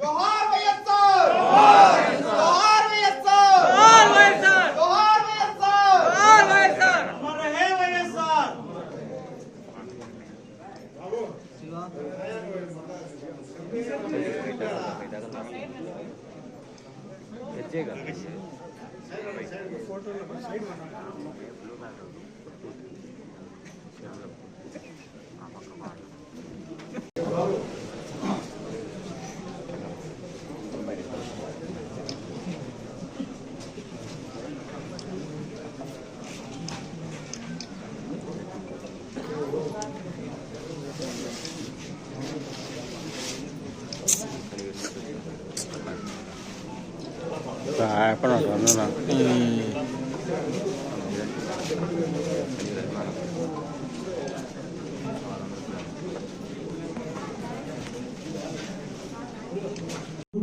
జోహార్ వైఎస్ఆర్ జోహార్ వైఎస్ఆర్ జోహార్ వైఎస్ఆర్ అమర హే వైఎస్ఆర్ Apa nak nak?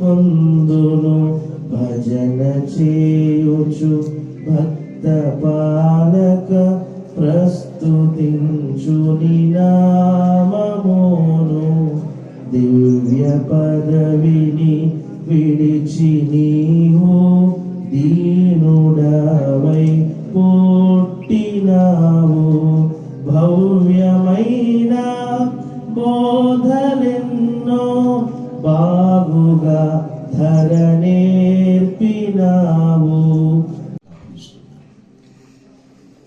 పొందును భజన చేయుచు భక్త పాలక ప్రస్తుతించు నామమును దివ్య పదవిని విడిచి నీవు భవ్యమైన బోధలెన్నో బాగుగా ధరనేర్పినావు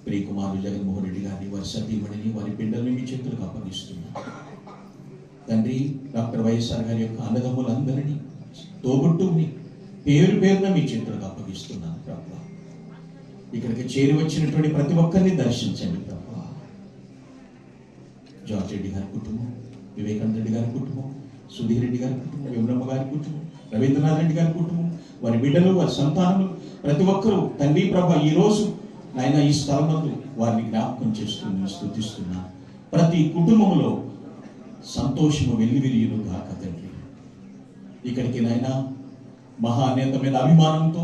ప్రియకుమారు జగన్మోహన్ రెడ్డి గారిని వారి సతీమణిని వారి బిడ్డల్ని మీ చేతులకు అప్పగిస్తున్నారు తండ్రి డాక్టర్ వైఎస్ఆర్ గారి యొక్క అన్నదమ్ములందరినీ తోబుట్టుని పేరు పేరున మీ చేతులకు అప్పగిస్తున్నాను ప్రభు. ఇక్కడికి చేరి వచ్చినటువంటి ప్రతి ఒక్కరిని దర్శించండి ప్రభు జార్జ్ రెడ్డి గారి కుటుంబం వివేకానంద రెడ్డి గారి కుటుంబం సుధీర్ రెడ్డి గారి కుటుంబం విమలమ్మ గారి కుటుంబం రవీంద్రనాథ్ రెడ్డి గారి కుటుంబం వారి బిడ్డలు వారి సంతానములు ప్రతి ఒక్కరూ తండ్రి ప్రభ ఈ రోజు నాయన ఈ స్థలమందు వారిని జ్ఞాపకం చేస్తూ స్థుతిస్తున్నా. ప్రతి కుటుంబంలో సంతోషము వెల్లివిరియును కాక తండ్రి. ఇక్కడికి నాయన మహానేత మీద అభిమానంతో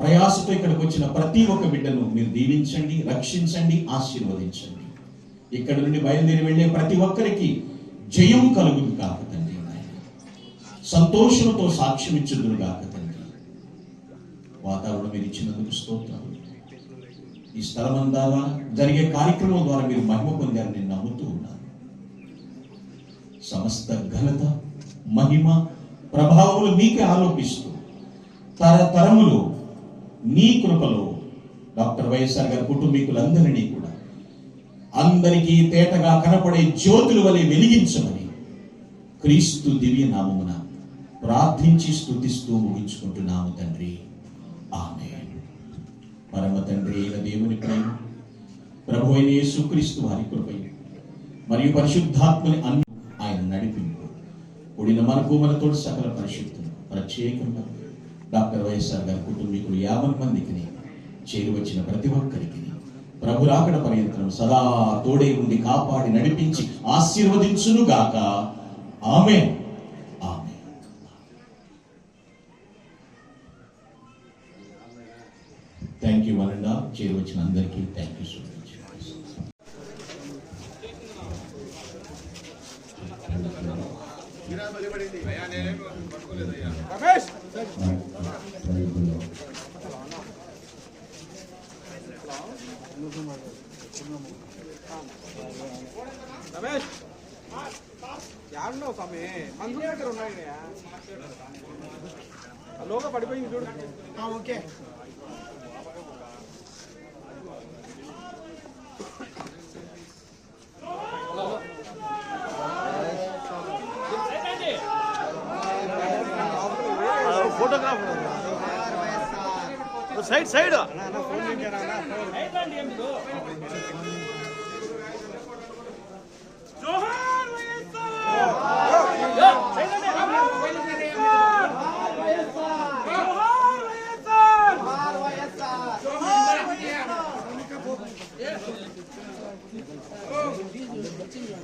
ప్రయాసతో ఇక్కడికి వచ్చిన ప్రతి ఒక్క బిడ్డను మీరు దీవించండి రక్షించండి ఆశీర్వదించండి. ఇక్కడ నుండి బయలుదేరి వెళ్ళే ప్రతి ఒక్కరికి జయం కలుగును కాక తండ్రి. సంతోషంతో సాక్ష్యం ఇచ్చుదురు కాక తండ్రి. వాతావరణం మీరు ఇచ్చినందుకు స్తోత్రాలు ఈ స్థలం ద్వారా జరిగే కార్యక్రమం ద్వారా మీరు మహిమ పొందారని నేను నమ్ముతూ ఉన్నాను. సమస్త ఘనత మహిమ ప్రభావములు మీకే ఆలోపిస్తూ తరతరములు నీ కృపలో డాక్టర్ వైఎస్ఆర్ గారి కుటుంబీకులందరినీ కూడా అందరికీ తేటగా కనపడే జ్యోతుల వలె వెలిగించమని క్రీస్తు దివ్య నామమున ప్రార్థించి స్థుతిస్తూ ముగించుకుంటున్నాము తండ్రి. ఆమె పరమ తండ్రి అయిన దేవుని ప్రేమ ప్రభు అయిన యేసుక్రీస్తు వారి కృపై మరియు పరిశుద్ధాత్మని అన్ని ఆయన నడిపింపు కూడిన మనకు మనతో సకల పరిశుద్ధం ప్రత్యేకంగా డాక్టర్ వైఎస్ఆర్ గారి కుటుంబీకులు యాభై మందికి చేరువచ్చిన ప్రతి ఒక్కరికి ప్రభు రాకడ పర్యంతరం సదా తోడే ఉండి కాపాడి నడిపించి ఆశీర్వదించును గాక. ఆమె ఆమె thank you one and all చేరి వచ్చిన అందరికీ thank you so much Ramesh! యాడున్నావు స్వామి మందుల దగ్గర ఉన్నాయి లోగా పడిపోయింది చూడు ఓకే ఫోటోగ్రాఫర్ సైడ్ సైడ్ జోహార్